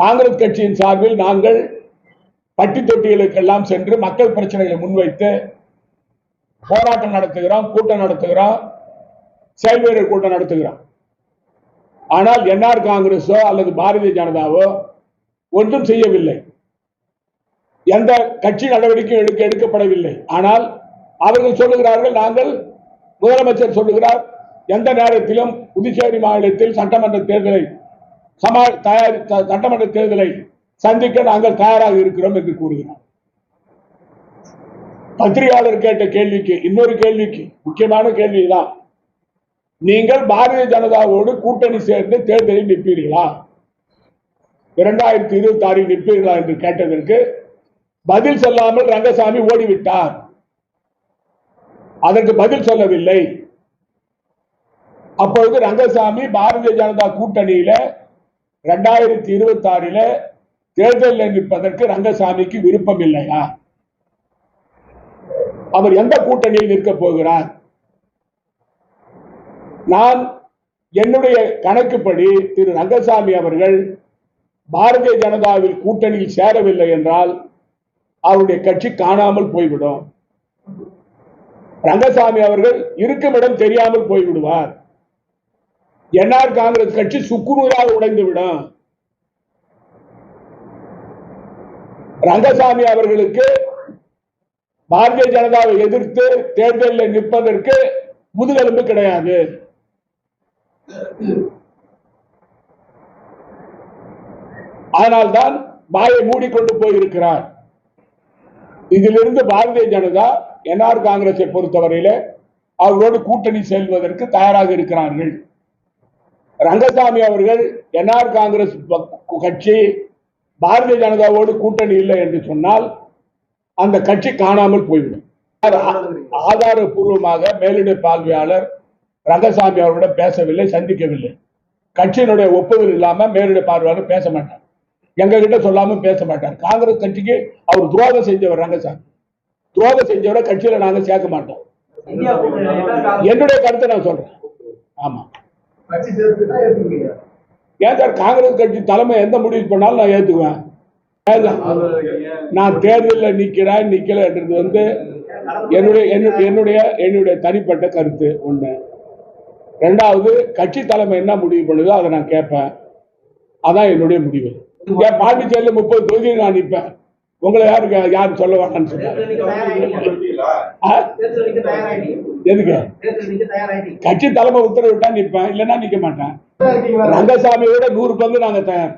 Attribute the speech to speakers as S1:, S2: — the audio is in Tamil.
S1: காங்கிரஸ் கட்சியின் சார்பில் நாங்கள் பட்டி தொட்டிகளுக்கெல்லாம் சென்று மக்கள் பிரச்சனைகளை முன்வைத்து போராட்டம் நடத்துகிறோம் கூட்டம் நடத்துகிறோம் செயல்வீரர் கூட்டம் நடத்துகிறோம். ஆனால் என்ஆர் காங்கிரஸோ அல்லது பாரதிய ஜனதாவோ ஒன்றும் செய்யவில்லை. எந்த கட்சி நடவடிக்கையும் எடுக்க எடுக்கப்படவில்லை. ஆனால் அவர்கள் சொல்லுகிறார்கள் நாங்கள் முதலமைச்சர் சொல்லுகிறார் எந்த நேரத்திலும் புதுச்சேரி மாநிலத்தில் சட்டமன்ற தேர்தலை சமா தயார் சட்டமன்ற தேர்தலை சந்திக்க நாங்கள் தயாராக இருக்கிறோம் என்று கூறுகிறார். பத்திரிகையாளர் கேட்ட கேள்விக்கு இன்னொரு கேள்விக்கு முக்கியமான கேள்விதான். நீங்கள் பாரதிய ஜனதாவோடு கூட்டணி சேர்ந்து தேர்தலில் நிற்பீர்களா? இரண்டாயிரத்தி இருபத்தி ஆறில் நிற்பீர்களா என்று கேட்டதற்கு பதில் சொல்லாமல் ரங்கசாமி ஓடிவிட்டார். அதற்கு பதில் சொல்லவில்லை. அப்பொழுது ரங்கசாமி பாரதிய ஜனதா கூட்டணியில ரெண்டாயிரத்தி இருபத்தி ஆறில தேர்தலில் நிற்பதற்கு ரங்கசாமிக்கு விருப்பம் இல்லையா அவர் எந்த கூட்டணியில் நிற்கப் போகிறார்? நான் என்னுடைய கணக்குப்படி திரு ரங்கசாமி அவர்கள் பாரதிய ஜனதாவில் கூட்டணியில் சேரவில்லை என்றால் அவருடைய கட்சி காணாமல் போய்விடும். ரங்கசாமி அவர்கள் இருக்கும் இடம் தெரியாமல் போய்விடுவார். என்ஆர் காங்கிரஸ் கட்சி சுக்குநூறாக உடைந்துவிடும். ரங்கசாமி அவர்களுக்கு பாரதிய ஜனதாவை எதிர்த்து தேர்தலில் நிற்பதற்கு முதுகெலும்பு கிடையாது. அதனால்தான் வாயை மூடிக்கொண்டு போயிருக்கிறார். இதிலிருந்து பாரதிய ஜனதா என்ஆர் காங்கிரஸை பொறுத்தவரையில அவரோடு கூட்டணி செல்வதற்கு தயாராக இருக்கிறார்கள். ரங்கசாமி அவர்கள் என்ஆர் காங்கிரஸ் கட்சி பாரதிய ஜனதாவோடு கூட்டணி இல்லை என்று சொன்னால் அந்த கட்சி காணாமல் போய்விடும். ஆதாரபூர்வமாக மேலிட பார்வையாளர் ரங்கசாமி அவர்களிடம் பேசவில்லை சந்திக்கவில்லை. கட்சியினுடைய ஒப்புதல் இல்லாம மேலிட பார்வையாளர் பேச மாட்டார். எங்க கிட்ட சொல்லாம பேச மாட்டார். காங்கிரஸ் கட்சிக்கு அவர் துரோகம் செஞ்சவர் ரங்கசாமி. துரோகம் செஞ்சவரை கட்சியில நாங்க சேர்க்க மாட்டோம். என்னுடைய கருத்தை நான் சொல்றேன். ஆமா. ஏன் சார் காங்கிரஸ் கட்சி தலைமை எந்த முடிவு பண்ணாலும் நான் சார்? நான் தேர்தலில் நிக்கிறேன் நிக்கலன்றது வந்து என்னுடைய என்னுடைய என்னுடைய தனிப்பட்ட கருத்து ஒண்ணு. ரெண்டாவது கட்சி தலைமை என்ன முடிவு பண்ணுதோ அதை நான் கேட்பேன். அதான் என்னுடைய முடிவு. ஏன் பாண்டிச்சேரியில் முப்பது தொகுதியில் நான் நிற்பேன் உங்களை யாருக்கு யாரும் சொல்ல வேணாம்னு சொன்னாங்க எதுக்கு. கட்சி தலைமை உத்தரவிட்டா நிற்பேன் இல்லைன்னா நிக்க மாட்டேன்? ரங்கசாமியோட நூறு பங்கு நாங்க தயார்